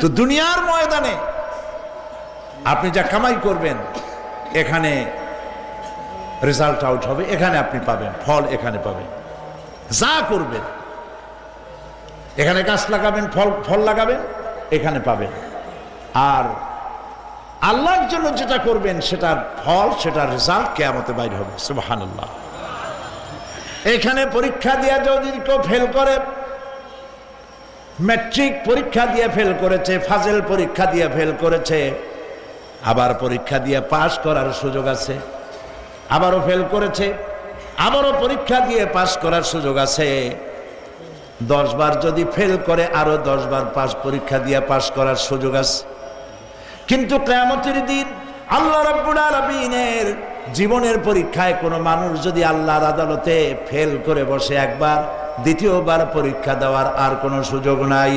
তো দুনিয়ার ময়দানে আপনি যা কামাই করবেন, এখানে রেজাল্ট আউট হবে, এখানে আপনি পাবেন, ফল এখানে পাবেন। যা করবেন, এখানে গাছ লাগাবেন, ফল ফল লাগাবেন, এখানে পাবেন। আর আল্লাহর জন্য যেটা করবেন, সেটার ফল, সেটার রেজাল্ট কেয়ামতে বাইরে হবে। সুবাহান এখানে পরীক্ষা দিয়ে যদি কেউ ফেল করে ম্যাট্রিক পরীক্ষা দিয়ে ফেল করেছে, ফাজেল পরীক্ষা দিয়ে ফেল করেছে। আবার পরীক্ষা দিয়ে পাশ করার সুযোগ আছে। আবারও ফেল করেছে, আবারও পরীক্ষা দিয়ে পাশ করার সুযোগ আছে। দশ বার যদি ফেল করে আরও দশ বার পাস পরীক্ষা দিয়ে পাশ করার সুযোগ আছে। কিন্তু কেয়ামতের দিন আল্লাহ রাব্বুল আলামিনের জীবনের পরীক্ষায় কোনো মানুষ যদি আল্লাহর আদালতে ফেল করে বসে একবার দ্বিতীয়বার পরীক্ষা দেওয়ার আর কোনো সুযোগ নাই।